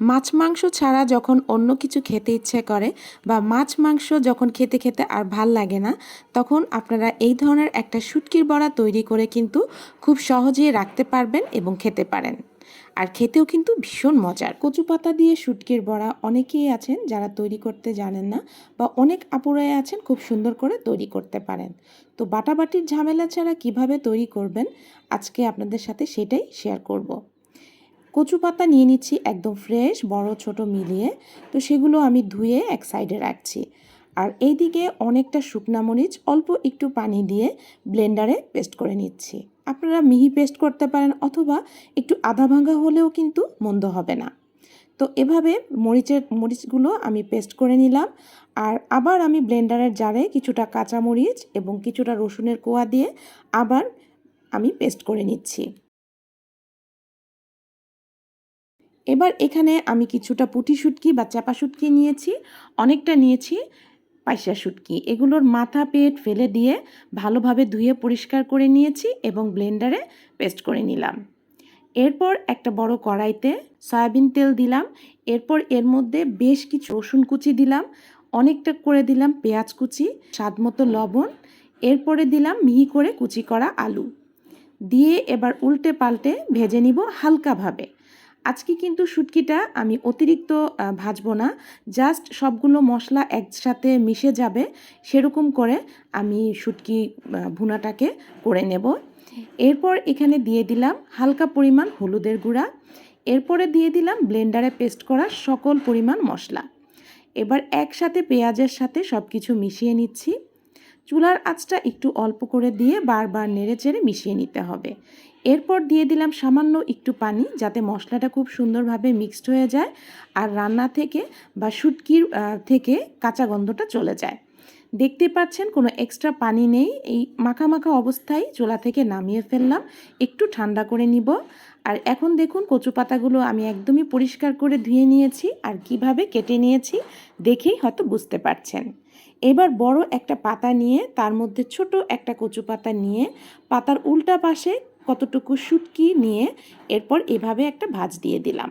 মাছ মাংস ছাড়া যখন অন্য কিছু খেতে ইচ্ছে করে বা মাছ মাংস যখন খেতে খেতে আর ভালো লাগে না, তখন আপনারা এই ধরনের একটা শুটকির বড়া তৈরি করে কিন্তু খুব সহজেই রাখতে পারবেন এবং খেতে পারেন। আর খেতেও কিন্তু ভীষণ মজার। কচু পাতা দিয়ে শুটকির বড়া অনেকেই আছেন যারা তৈরি করতে জানেন না বা অনেক আপুরাই আছেন খুব সুন্দর করে তৈরি করতে পারেন। তো বাটাবাটির ঝামেলা ছাড়া কীভাবে তৈরি করবেন, আজকে আপনাদের সাথে সেটাই শেয়ার করব। কচু পাতা নিয়ে নিচ্ছি একদম ফ্রেশ বড়, ছোট মিলিয়ে। তো সেগুলো আমি ধুয়ে এক সাইডে রাখছি। আর এইদিকে অনেকটা শুকনা মরিচ, অল্প একটু পানি দিয়ে ব্লেন্ডারে পেস্ট করে নিচ্ছি। আপনারা মিহি পেস্ট করতে পারেন অথবা একটু আধা ভাঙা হলেও কিন্তু মন্দ হবে না। তো এভাবে মরিচের, মরিচগুলো আমি পেস্ট করে নিলাম। আর আবার আমি ব্লেন্ডারের জারে কিছুটা কাঁচা মরিচ এবং কিছুটা রসুনের কোয়া দিয়ে আবার আমি পেস্ট করে নিচ্ছি। এবার এখানে আমি কিছুটা পুঁটি শুটকি বা চাপা শুটকি নিয়েছি, অনেকটা নিয়েছি পাইসা শুটকি। এগুলোর মাথা পেট ফেলে দিয়ে ভালোভাবে ধুয়ে পরিষ্কার করে নিয়েছি এবং ব্লেন্ডারে পেস্ট করে নিলাম। এরপর একটা বড় কড়াইতে সয়াবিন তেল দিলাম। এরপর এর মধ্যে বেশ কিছু রসুন কুচি দিলাম, অনেকটা করে দিলাম পেঁয়াজ কুচি, স্বাদ মতো লবণ, এরপরে দিলাম মিহি করে কুচি করা আলু। দিয়ে এবার উল্টে পাল্টে ভেজে নিব হালকাভাবে। আজকে কিন্তু শুটকিটা আমি অতিরিক্ত ভাজবো না। জাস্ট সবগুলো মশলা একসাথে মিশে যাবে, সেরকম করে আমি শুটকি ভুনাটাকে করে নেব। এরপর এখানে দিয়ে দিলাম হালকা পরিমাণ হলুদের গুঁড়া। এরপরে দিয়ে দিলাম ব্লেন্ডারে পেস্ট করা সকল পরিমাণ মশলা। এবার একসাথে পেঁয়াজের সাথে সব কিছু মিশিয়ে নিচ্ছি। চুলার আঁচটা একটু অল্প করে দিয়ে বারবার নেড়ে চেড়ে মিশিয়ে নিতে হবে। এরপর দিয়ে দিলাম সামান্য একটু পানি যাতে মশলাটা খুব সুন্দরভাবে মিক্সড হয়ে যায় আর রান্না থেকে বা শুটকির থেকে কাঁচা গন্ধটা চলে যায়। দেখতে পাচ্ছেন কোনো এক্সট্রা পানি নেই। এই মাখা মাখা অবস্থায় চোলা থেকে নামিয়ে ফেললাম। একটু ঠান্ডা করে নিব। আর এখন দেখুন কচু পাতাগুলো আমি একদমই পরিষ্কার করে ধুয়ে নিয়েছি। আর কীভাবে কেটে নিয়েছি দেখেই হয়তো বুঝতে পারছেন। এবার বড় একটা পাতা নিয়ে, তার মধ্যে ছোট একটা কচু পাতা নিয়ে, পাতার উল্টা পাশে কতটুকু শুটকি নিয়ে, এরপর এভাবে একটা ভাজ দিয়ে দিলাম।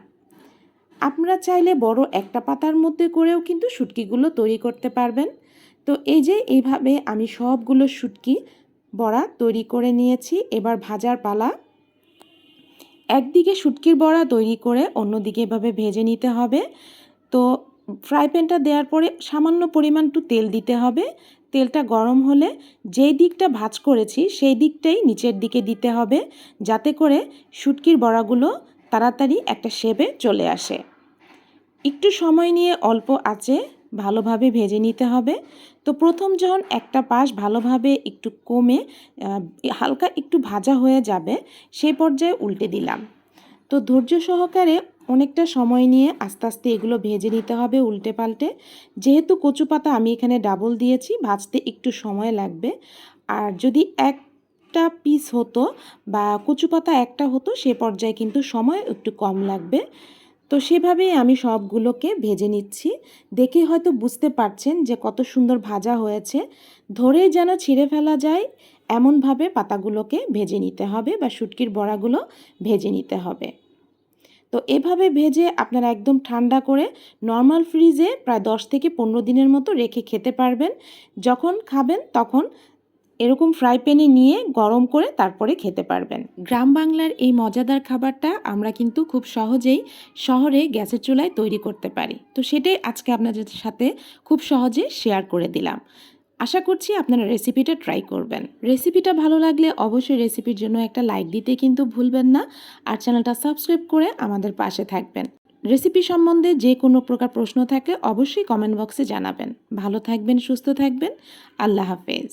আপনারা চাইলে বড় একটা পাতার মধ্যে করেও কিন্তু শুটকিগুলো তৈরি করতে পারবেন। তো এই যে, এইভাবে আমি সবগুলো শুটকি বড়া তৈরি করে নিয়েছি। এবার ভাজার পালা। একদিকে শুটকির বড়া তৈরি করে, অন্যদিকে এভাবে ভেজে নিতে হবে। তো ফ্রাই প্যানটা দেওয়ার পরে সামান্য পরিমাণ একটু তেল দিতে হবে। তেলটা গরম হলে যেই দিকটা ভাজ করেছি সেই দিকটাই নিচের দিকে দিতে হবে যাতে করে শুটকির বড়াগুলো তাড়াতাড়ি একটা শেপে চলে আসে। একটু সময় নিয়ে অল্প আঁচে ভালোভাবে ভেজে নিতে হবে। তো প্রথম যখন একটা পাশ ভালোভাবে একটু কমে হালকা একটু ভাজা হয়ে যাবে সেই পর্যায়ে উল্টে দিলাম। তো ধৈর্য সহকারে অনেকটা সময় নিয়ে আস্তে আস্তে এগুলো ভেজে নিতে হবে উল্টে পাল্টে যেহেতু কচু পাতা আমি এখানে ডাবল দিয়েছি, ভাজতে একটু সময় লাগবে। আর যদি এক একটা পিস হতো বা কচু পাতা একটা হতো, সে পর্যায়ে কিন্তু সময় একটু কম লাগবে। তো সেভাবেই আমি সবগুলোকে ভেজে নিচ্ছি। দেখে হয়তো বুঝতে পারছেন যে কত সুন্দর ভাজা হয়েছে। ধরেই যেন ছিঁড়ে ফেলা যায়, এমনভাবে পাতাগুলোকে ভেজে নিতে হবে বা শুটকির বড়াগুলো ভেজে নিতে হবে। তো এভাবে ভেজে আপনারা একদম ঠান্ডা করে নর্মাল ফ্রিজে প্রায় দশ থেকে পনেরো দিনের মতো রেখে খেতে পারবেন। যখন খাবেন তখন এরকম ফ্রাই প্যানে নিয়ে গরম করে তারপরে খেতে পারবেন। গ্রাম বাংলার এই মজাদার খাবারটা আমরা কিন্তু খুব সহজেই শহরে গ্যাসের চুলায় তৈরি করতে পারি। তো সেটাই আজকে আপনাদের সাথে খুব সহজে শেয়ার করে দিলাম। আশা করছি আপনারা রেসিপিটা ট্রাই করবেন। রেসিপিটা ভালো লাগলে অবশ্যই রেসিপির জন্য একটা লাইক দিতে কিন্তু ভুলবেন না আর চ্যানেলটা সাবস্ক্রাইব করে আমাদের পাশে থাকবেন। রেসিপি সম্বন্ধে যে কোনো প্রকার প্রশ্ন থাকলে অবশ্যই কমেন্ট বক্সে জানাবেন। ভালো থাকবেন, সুস্থ থাকবেন। আল্লাহ হাফেজ।